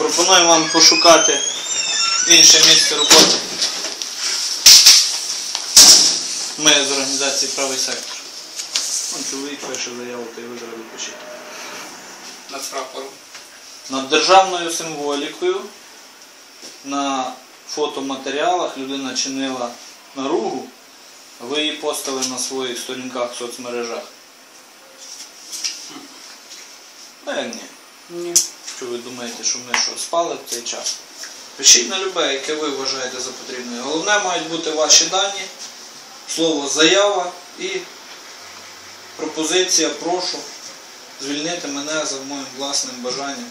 Пропоную вам пошукати інше місце роботи. Ми з організації Правий сектор. Вон чоловік пише заяву, та й ви зразу пишіть. Над прапором. Над державною символікою на фотоматеріалах людина чинила наругу, а ви її постали на своїх сторінках в соцмережах. Ну як ні? Ні. Що ви думаєте, що ми що, спали в цей час? Пишіть на любе, яке ви вважаєте за потрібне. Головне мають бути ваші дані, слово заява і пропозиція прошу звільнити мене за моїм власним бажанням.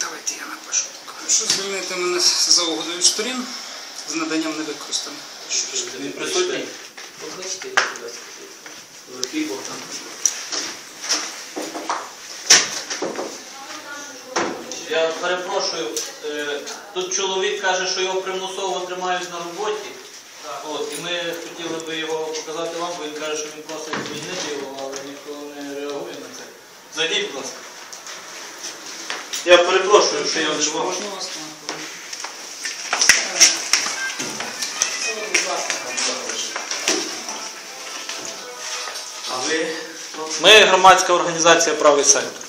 Давайте я напишу. Що звільнити мене за угодою сторін з наданням невикористаних. Він присутній? Покличте, будь ласка. Великий Богдан. Я перепрошую, е, тут чоловік каже, що його примусово тримають на роботі. От, і ми хотіли би його показати вам, бо він каже, що він просить звільнити його, але ніхто не реагує на це. Зайдіть, будь ласка. Я перепрошую, що я? А ви? Ми громадська організація Правий сектор.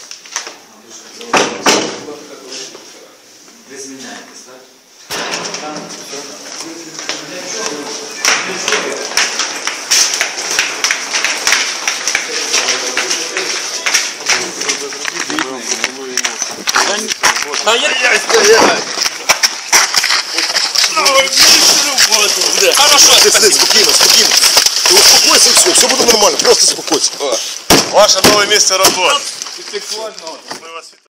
Та я... Сиди, сиди, спокійно, спокійно. Ти успокойся і все, все буде нормально, просто спокойся. Ваше новое место работы. Мы вас